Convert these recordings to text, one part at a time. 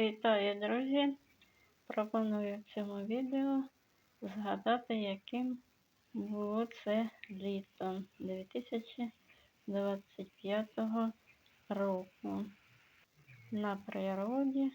Вітаю, друзі! Пропоную в цьому відео згадати, яким було це літо 2025 року на природі.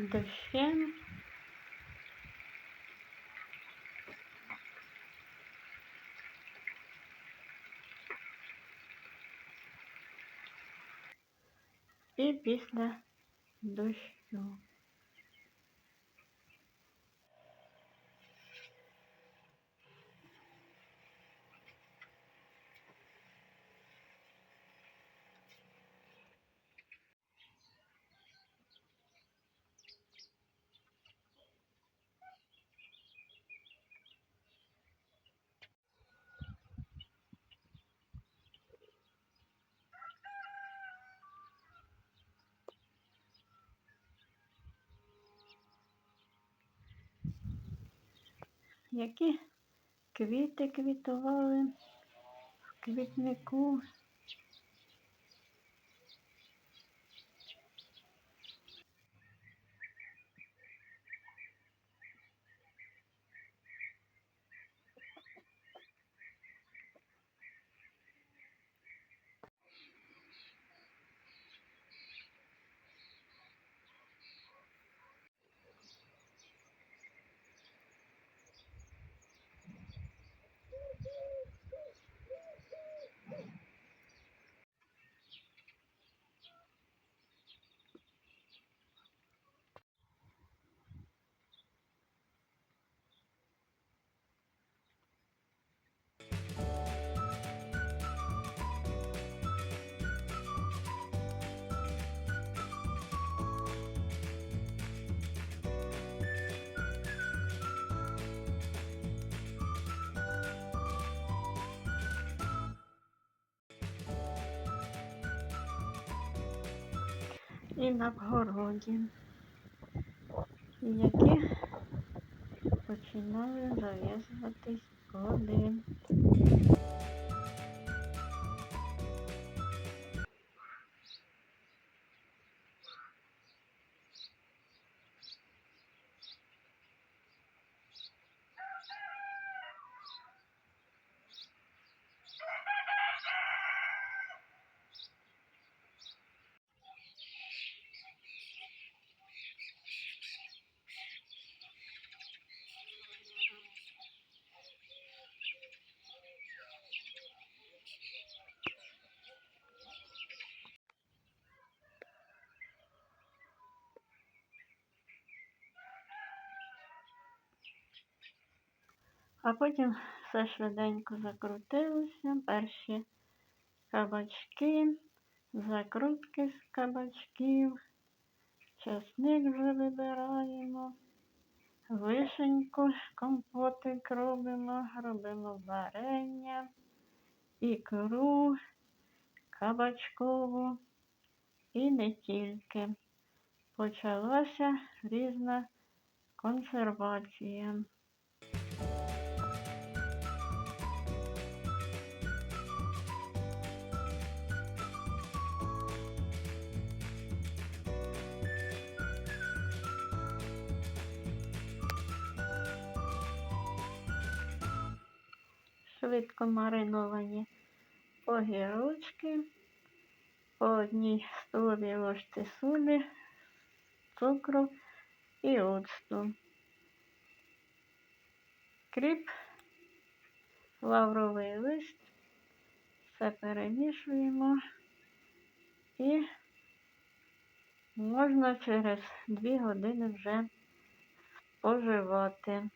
Під дощем. І після дощу. Які квіти квітували в квітнику. І на вгороді, які починали зав'язуватись плоди. А потім все швиденько закрутилося. Перші кабачки, закрутки з кабачків, часник вже вибираємо, вишеньку, компотик робимо, робимо варення, ікру кабачкову і не тільки. Почалася різна консервація. Швидко мариновані огірочки, по одній столовій ложці солі, цукру і оцту. Кріп, лавровий лист, все перемішуємо і можна через 2 години вже споживати.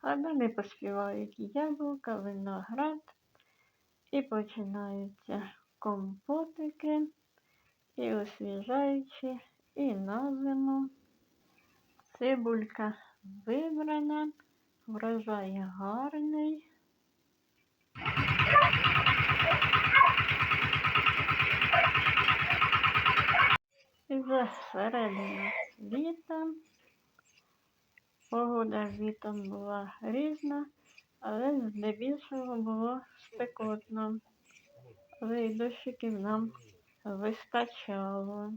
А далі поспівають яблука, виноград і починаються компотики, і освіжаючі, і на зиму. Цибулька вибрана, врожай гарний. І вже середина. Погода літом була різна, але здебільшого було спекотно. Але й дощиків нам вистачало.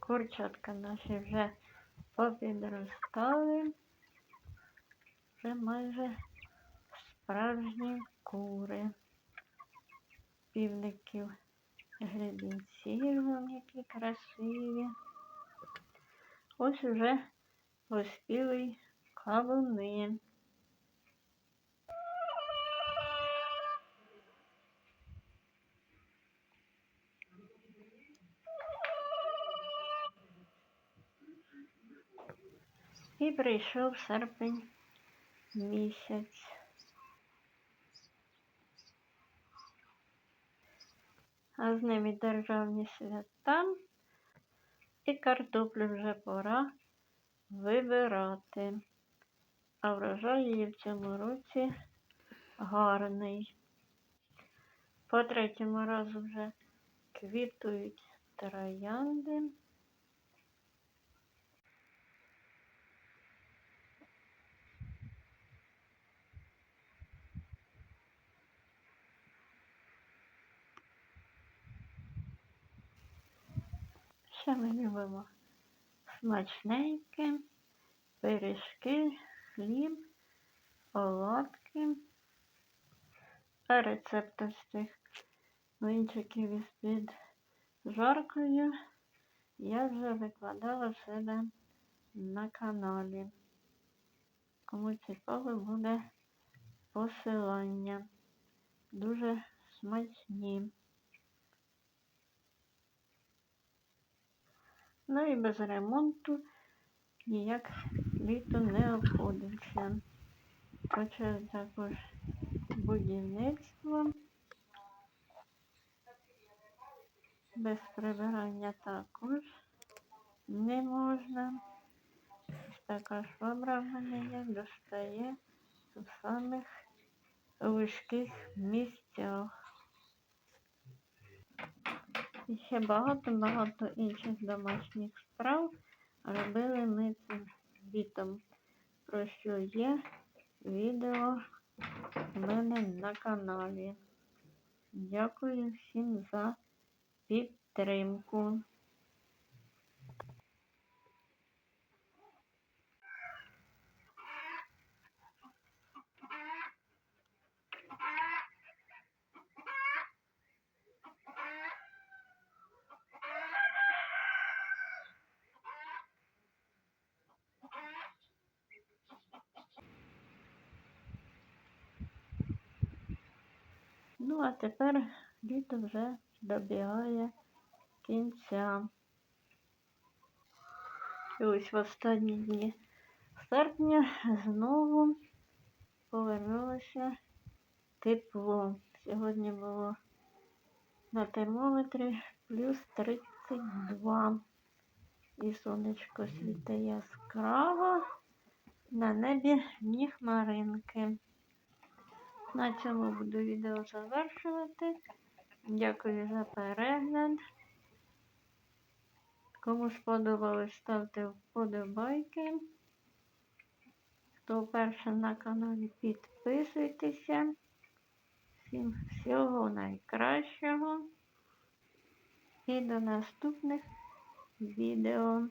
Курчатка наші вже попідростали. Вже майже справжні кури. Півників гребінців, які красиві. Ось уже поспіли кавуни. І прийшов серпень місяць. А з ними державні свята. І картоплю вже пора вибирати. А врожай її в цьому році гарний. По третьому разу вже квітують троянди. Ще ми любимо смачненьке, пиріжки, хліб, оладки. А рецепт ось цих винчиків із-під жаркою я вже викладала в себе на каналі. Кому цікаво буде посилання. Дуже смачні. Ну і без ремонту ніяк літо не обходиться. Хоча також будівництво. Без прибирання також не можна. Така швабра в мене є, достає в самих вузьких місцях. І ще багато-багато інших домашніх справ робили ми цим літом, про що є відео в мене на каналі. Дякую всім за підтримку. Ну, а тепер літо вже добігає кінця. І ось в останні дні серпня знову повернулося тепло. Сьогодні було на термометрі плюс 32. І сонечко світить яскраво, на небі ні хмаринки. На цьому буду відео завершувати. Дякую за перегляд. Кому сподобалось, ставте вподобайки. Хто вперше на каналі, підписуйтеся. Всім всього найкращого. І до наступних відео.